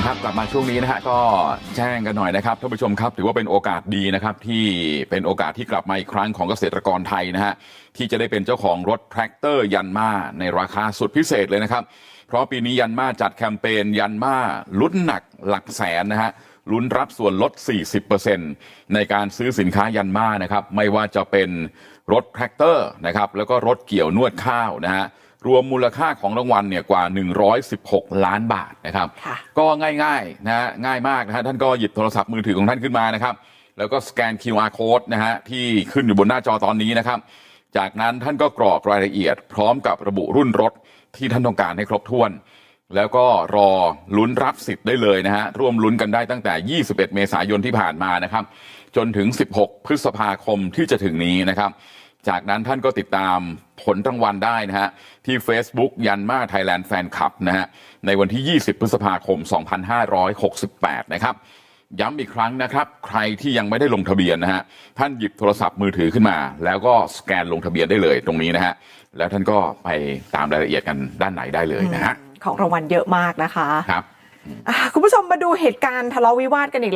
มครับกลับมาช่วงนี้นะฮะก็แจ้งกันหน่อยนะครับท่านผู้ชมครับถือว่าเป็นโอกาสดีนะครับที่เป็นโอกาสที่กลับมาอีกครั้งของเกษตรกรไทยนะฮะที่จะได้เป็นเจ้าของรถแทรกเตอร์ยันมาในราคาสุดพิเศษเลยนะครับ เพราะปีนี้ยันมาจัดแคมเปญยันมาลุ้นหนักหลักแสนนะฮะลุ้นรับส่วนลด 40%ในการซื้อสินค้ายันมานะครับไม่ว่าจะเป็นรถแทรกเตอร์นะครับแล้วก็รถเกี่ยวนวดข้าวนะฮะ รวมมูลค่าของรางวัลเนี่ยกว่า 116 ล้านบาทนะครับค่ะก็ง่ายๆนะฮะง่ายมากนะฮะท่านก็หยิบโทรศัพท์มือถือของท่านขึ้นมานะครับ แล้วก็สแกน QR code นะฮะที่ขึ้นอยู่บนหน้าจอตอนนี้นะครับ จากนั้นท่านก็กรอกรายละเอียด พร้อมกับระบุรุ่นรถที่ท่านต้องการให้ครบถ้วน แล้วก็รอลุ้นรับสิทธิ์ได้เลยนะฮะร่วมลุ้นกันได้ตั้งแต่ 21 เมษายนที่ผ่านมานะครับ จนถึง 16 พฤษภาคมที่จะถึงนี้นะครับ จากนั้นท่านก็ติดตามผลรางวัลได้นะฮะ ที่ Facebook ยันมาไทยแลนด์แฟนคลับนะฮะ ในวันที่ 20 พฤษภาคม 2568 นะครับ ย้ำอีกครั้งนะครับ ใครที่ยังไม่ได้ลงทะเบียนนะฮะ ท่านหยิบโทรศัพท์มือถือขึ้นมา แล้วก็สแกนลงทะเบียนได้เลยตรงนี้นะฮะ แล้วท่านก็ไปตามรายละเอียดกันด้านไหนได้เลยนะฮะ ของรางวัลเยอะมากนะคะ ครับ อะคุณผู้ชมมาดูเหตุการณ์ทะเลาะวิวาทกันอีกแล้ว